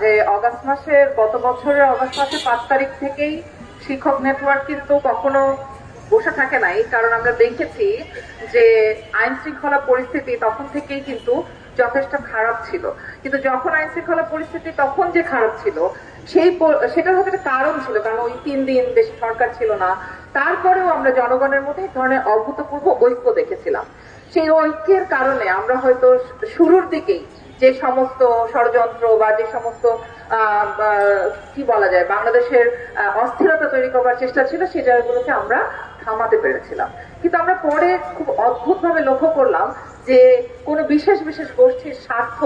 যে অগাস্ট মাসের গত বছরের অগাস্ট মাসের পাঁচ তারিখ থেকেই শিক্ষক নেটওয়ার্ক কিন্তু কখনো বসে থাকে নাই। কারণ আমরা দেখেছি যে আইন শৃঙ্খলা পরিস্থিতি তখন থেকেই কিন্তু যথেষ্ট খারাপ ছিল। কিন্তু যখন আইন শৃঙ্খলা পরিস্থিতি তখন যে খারাপ ছিল, সেই সেটার হয়তো একটা কারণ ছিল, কারণ ওই তিন দিন দেশে সরকার ছিল না। তারপরেও আমরা জনগণের মধ্যে এক ধরনের অভূতপূর্ব ঐক্য দেখেছিলাম। সেই ঐক্যের কারণে আমরা হয়তো শুরুর দিকেই যে সমস্ত ষড়যন্ত্র বা যে সমস্ত কি বলা যায়, বাংলাদেশের অস্থিরতা তৈরি করার চেষ্টা ছিল সেই জায়গাগুলোকে আমরা থামাতে পেরেছিলাম। কিন্তু আমরা পরে খুব অদ্ভুতভাবে লক্ষ্য করলাম যে কোনো বিশেষ বিশেষ গোষ্ঠীর স্বার্থ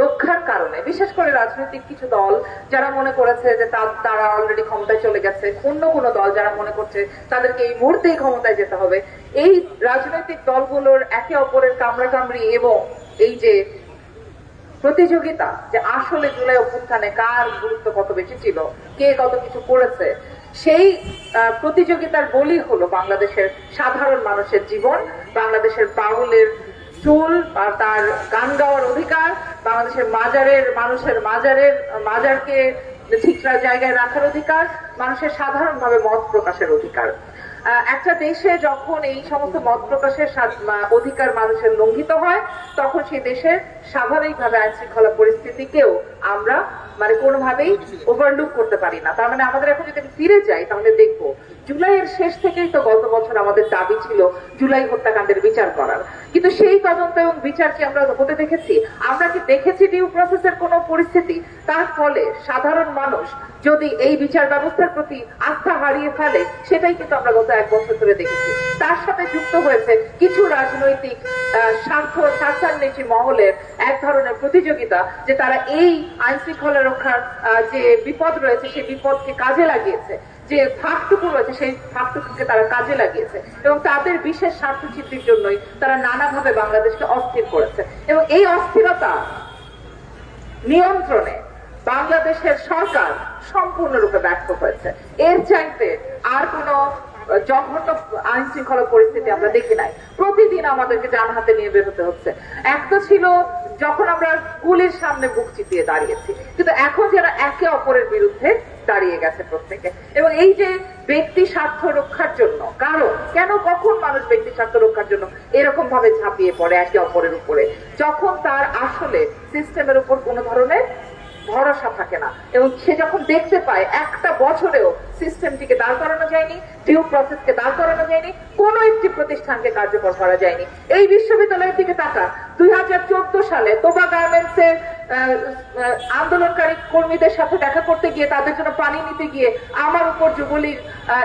রক্ষার কারণে, বিশেষ করে রাজনৈতিক কিছু দল যারা মনে করেছে যে তারা অলরেডি ক্ষমতায় চলে গেছে, অন্য কোনো দল যারা মনে করছে তাদেরকে এই মুহূর্তেই ক্ষমতায় যেতে হবে। এই রাজনৈতিক দলগুলোর একে অপরের কামড়াকামড়ি এবং এই যে প্রতিযোগিতা যে আসলে জুলাই অভ্যুত্থানে কার গুরুত্ব কত বেশি ছিল, কে কত কিছু করেছে, সেই প্রতিযোগিতার বলি হলো বাংলাদেশের সাধারণ মানুষের জীবন, বাংলাদেশের বাউলের চুল আর তার গান গাওয়ার অধিকার, বাংলাদেশের মাজারের, মানুষের মাজারের, মাজারকে ঠিকঠাক জায়গায় রাখার অধিকার, মানুষের সাধারণভাবে মত প্রকাশের অধিকার। একটা দেশে যখন এই সমস্ত মত প্রকাশের অধিকার মানুষের লঙ্ঘিত হয়, তখন সেই দেশের স্বাভাবিকভাবে আইন শৃঙ্খলা পরিস্থিতিকেও আমরা মানে কোনোভাবেই ওভারলুক করতে পারি না। তার মানে আমাদের এখন যদি ফিরে যাই, তাহলে দেখব জুলাইয়ের শেষ থেকেই তো গত বছর আমাদের দাবি ছিল জুলাই হত্যাকাণ্ডের বিচার করার। কিন্তু সেই তদন্ত এবং বিচার কি আমরা হতে দেখেছি? আমরা কি দেখেছি ডিউ প্রসেসের কোনো পরিস্থিতি? তার ফলে সাধারণ মানুষ যদি এই বিচার ব্যবস্থার প্রতি আস্থা হারিয়ে ফেলে, সেটাই কিন্তু আমরা গত এক বছর ধরে দেখেছি। তার সাথে যুক্ত হয়েছে কিছু রাজনৈতিক স্বার্থ, স্বার্থান্বেষী মহলের এক ধরনের প্রতিযোগিতা যে তারা এই আইন শৃঙ্খলা রক্ষার যে বিপদ রয়েছে, সেই বিপদকে কাজে লাগিয়েছে, যে ফাঁকটুকু রয়েছে, সেই ফাঁকটুকুকে তারা কাজে লাগিয়েছে এবং তাদের বিশেষ স্বার্থ সিদ্ধির জন্যই তারা নানাভাবে বাংলাদেশকে অস্থির করেছে। এবং এই অস্থিরতা নিয়ন্ত্রণে বাংলাদেশের সরকার সম্পূর্ণরূপে ব্যর্থ হয়েছে। এর চাইতে আর কোনো জঘন্য আইন শৃঙ্খলা পরিস্থিতি আমরা দেখি নাই। প্রতিদিন আমাদেরকে যান হাতে নিয়ে বের হতে হচ্ছে। একটা ছিল যখন আমরা স্কুলের সামনে বুক চিপিয়ে দাঁড়িয়েছি। কিন্তু এখন যারা একে অপরের বিরুদ্ধে দাঁড়িয়ে গেছে প্রত্যেকে। এবং এই যে ব্যক্তি স্বার্থ রক্ষার জন্য, কারণ কেন কখন মানুষ ব্যক্তি স্বার্থ রক্ষার জন্য এরকম ভাবে ঝাঁপিয়ে পড়ে একে অপরের উপরে? যখন তার আসলে সিস্টেমের উপর কোনো ধরনের ভরসা থাকে না। এবং সে যখন দেখতে পায়, একটা বছরেও সিস্টেমটিকে দাঁড় করানো যায়নি ডিউ প্রসেসকে দাঁড় করানো যায়নি, কোনো একটি প্রতিষ্ঠানকে কার্যকর করা যায়নি। এই বিশ্ববিদ্যালয়ের দিকে তাকা, দুই হাজার চোদ্দ সালে তোবা গার্মেন্টস এর আন্দোলনকারী কর্মীদের সাথে দেখা করতে গিয়ে তাদের জন্য পানি নিতে গিয়ে আমার উপর যুবলীগ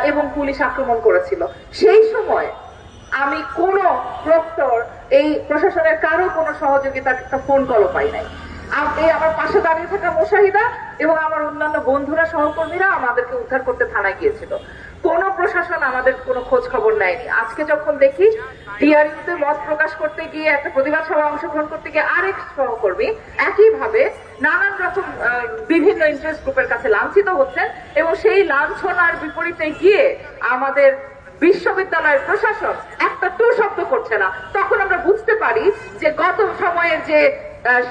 এবং পুলিশ আক্রমণ করেছিল। সেই সময় আমি কোন প্রক্টর, এই প্রশাসনের কারও কোনো সহযোগিতা ফোন কলও পাই নাই। এই আমার পাশে দাঁড়িয়ে থাকা মোশাহিদা এবং আমার অন্যান্য বন্ধুরা, সহকর্মীরা আমাদেরকে উদ্ধার করতে থানায় গিয়েছিল। প্রশাসন আমাদের কোনো খোঁজ খবর নেয়নি। আজকে যখন দেখি ডিআরইউতে মত প্রকাশ করতে গিয়ে একটা প্রতিবাদ সভা অংশগ্রহণ করতে গিয়ে আরেক সহকর্মী একইভাবে নানান রকম বিভিন্ন ইন্টারেস্ট গ্রুপের কাছে লাঞ্ছিত হচ্ছেন এবং সেই লাঞ্ছনার বিপরীতে গিয়ে আমাদের বিশ্ববিদ্যালয়ের প্রশাসন একটা টু শব্দ করছে না। তখন আমরা বুঝতে পারি যে গত সময়ের যে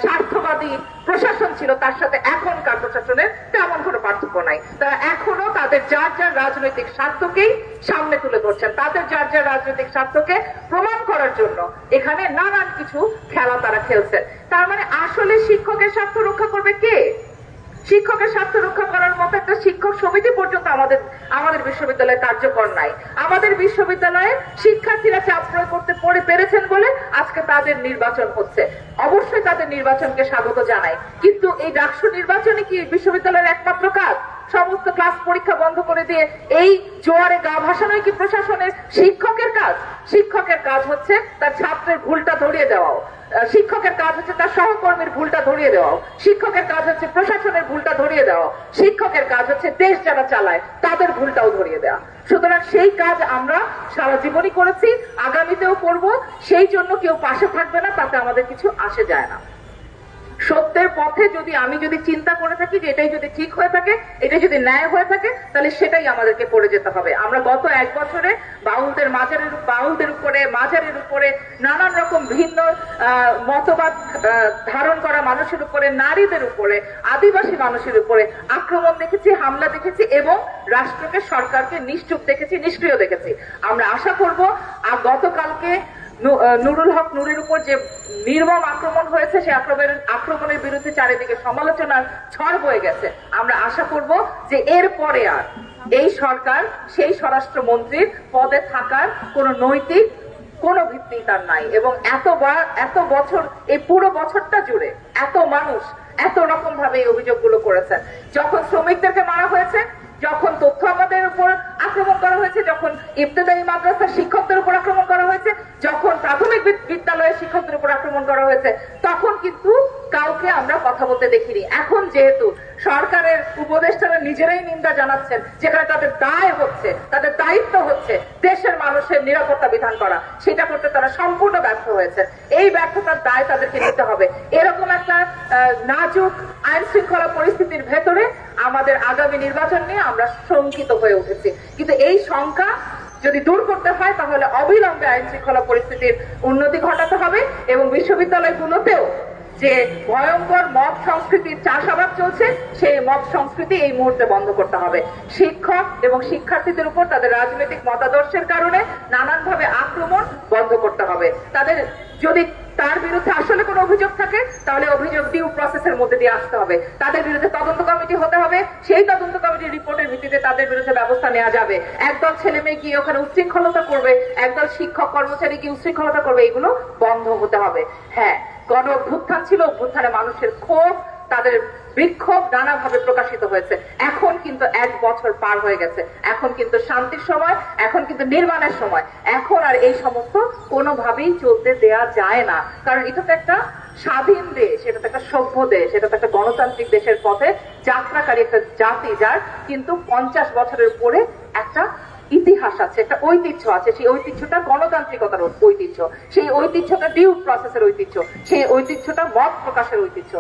স্বার্থবাদী প্রশাসন ছিল, তার সাথে এখনকার প্রশাসনের তেমন কোনো পার্থক্য নাই। তারা এখনও তাদের যার যার রাজনৈতিক স্বার্থকেই সামনে তুলে ধরছেন। তাদের যার যার রাজনৈতিক স্বার্থকে প্রমাণ করার জন্য এখানে নানান কিছু খেলা তারা খেলছেন। তার মানে আসলে শিক্ষকের স্বার্থ রক্ষা করবে কে? শিক্ষকের স্বার্থ রক্ষা করার মতো একটা শিক্ষক সমিতি পর্যন্ত আমাদের আমাদের বিশ্ববিদ্যালয়ে কার্যকর নাই। আমাদের বিশ্ববিদ্যালয়ে শিক্ষার্থীরা চাপ প্রয়োগ করতে পড়ে পেরেছেন বলে আজকে তাদের নির্বাচন হচ্ছে। অবশ্যই তাদের নির্বাচনকে স্বাগত জানাই। কিন্তু এই ডাকসু নির্বাচনে কি বিশ্ববিদ্যালয়ের একমাত্র কাজ? সমস্ত ক্লাস পরীক্ষা বন্ধ করে দিয়ে এই জোয়ারে গা ভাসানোই কি প্রশাসনের শিক্ষকের কাজ? শিক্ষকের কাজ হচ্ছে তার ছাত্রের ভুলটা ধরিয়ে দেওয়াও। শিক্ষকের কাজ হচ্ছে তার সহকর্মীর ভুলটা ধরিয়ে দেওয়া শিক্ষকের কাজ হচ্ছে প্রশাসনের ভুলটা ধরিয়ে দেওয়া শিক্ষকের কাজ হচ্ছে দেশ যারা চালায়, তাদের ভুলটাও ধরিয়ে দেওয়া। সুতরাং সেই কাজ আমরা সারা জীবনই করেছি, আগামীতেও করব। সেই জন্য কেউ পাশে থাকবে না, তাতে আমাদের কিছু আসে যায় না। সত্যের পথে যদি আমি যদি চিন্তা করে থাকি যে এটাই যদি ঠিক হয়ে থাকে এটা যদি ন্যায় হয়ে থাকে, তাহলে সেটাই আমাদেরকে পড়ে যেতে হবে। আমরা গত এক বছরে বাউলদের মাজারের বাউলদের উপরে মাজারের উপরে নানান রকম ভিন্ন মতবাদ ধারণ করা মানুষের উপরে, নারীদের উপরে, আদিবাসী মানুষের উপরে আক্রমণ দেখেছি, হামলা দেখেছি এবং রাষ্ট্রকে, সরকারকে নিশ্চুপ দেখেছি, নিষ্ক্রিয় দেখেছি। আমরা আশা করব, আর গতকালকে নুরুল হক নুরের উপর যে নির্মম আক্রমণ হয়েছে সেই আক্রমণের আক্রমণের বিরুদ্ধে চারিদিকে সমালোচনার ঝড় বয়ে গেছে। আমরা আশা করব যে এর পরে আর এই সরকার, সেই স্বরাষ্ট্রমন্ত্রীর পদে থাকার কোনো নৈতিক কোনো ভিত্তি তার নাই। এবং এতবার এত বছর, এই পুরো বছরটা জুড়ে এত মানুষ এত রকম ভাবে এই অভিযোগগুলো করেছেন যখন শ্রমিকদেরকে মারা হয়েছে, যখন তথ্য আমাদের উপর আক্রমণ করা হয়েছে যখন ইবতদায়ী মাদ্রাসার শিক্ষকদের উপর আক্রমণ করা হয়েছে, যখন প্রাথমিক বিদ- বিদ্যালয়ের শিক্ষকদের উপর আক্রমণ করা হয়েছে, তখন কিন্তু কাউকে আমরা কথা বলতে দেখিনি। এখন যেহেতু সরকারের উপদেষ্টারা নিজেরাই নিন্দা জানাচ্ছেন, যেখানে তাদের দায় হচ্ছে, তাদের দায়িত্ব হচ্ছে দেশের মানুষের নিরাপত্তা বিধান করা, সেটা করতে তারা সম্পূর্ণ ব্যর্থ হয়েছে। এই ব্যর্থতার দায় তাদেরকে নিতে হবে। এরকম একটা নাজুক আইন শৃঙ্খলা পরিস্থিতির ভেতরে আমাদের আগামী নির্বাচন নিয়ে আমরা শঙ্কিত হয়ে উঠেছি। কিন্তু এই শঙ্কা যদি দূর করতে হয়, তাহলে অবিলম্বে আইন শৃঙ্খলা পরিস্থিতির উন্নতি ঘটাতে হবে এবং বিশ্ববিদ্যালয়গুলোতেও যে ভয়ঙ্কর মদ সংস্কৃতির চাষাবাদ চলছে, সেই মদ সংস্কৃতি এই মুহূর্তে বন্ধ করতে হবে। শিক্ষক এবং শিক্ষার্থীদের উপর তাদের রাজনৈতিক মতাদর্শের কারণে নানানভাবে আক্রমণ বন্ধ করতে হবে। তাদের যদি তার বিরুদ্ধে আসলে কোনো অভিযোগ থাকে, তাহলে অভিযোগ ডিউ প্রসেসের মধ্যে দিয়ে আসতে হবে। তাদের বিরুদ্ধে তদন্ত কমিটি হতে হবে, সেই তদন্ত কমিটির রিপোর্টের ভিত্তিতে তাদের বিরুদ্ধে ব্যবস্থা নেওয়া যাবে। একদল ছেলে মেয়ে গিয়ে ওখানে উচ্ছৃঙ্খলতা করবে, একদল শিক্ষক কর্মচারী গিয়ে উচ্ছৃঙ্খলতা করবে, এগুলো বন্ধ হতে হবে। হ্যাঁ গণ অভ্যুত্থান ছিল, অভ্যুত্থানে মানুষের ক্ষোভ তাদের বিক্ষোভ নানাভাবে প্রকাশিত হয়েছে। এখন কিন্তু এক বছর পার হয়ে গেছে। এখন কিন্তু শান্তির সময়, এখন কিন্তু নির্মাণের সময়। এখন আর এই সমস্ত কোনোভাবেই চলতে দেয়া যায় না। কারণ এটা তো একটা স্বাধীন দেশ, এটা তো একটা সভ্য দেশ, এটা তো একটা গণতান্ত্রিক দেশের পথে যাত্রাকারী একটা জাতি যার কিন্তু পঞ্চাশ বছরের পরে একটা ইতিহাস আছে, একটা ঐতিহ্য আছে। সেই ঐতিহ্যটা গণতান্ত্রিকতার ঐতিহ্য। সেই ঐতিহ্যটা ডিউ প্রসেসের ঐতিহ্য। সেই ঐতিহ্যটা মত প্রকাশের ঐতিহ্য।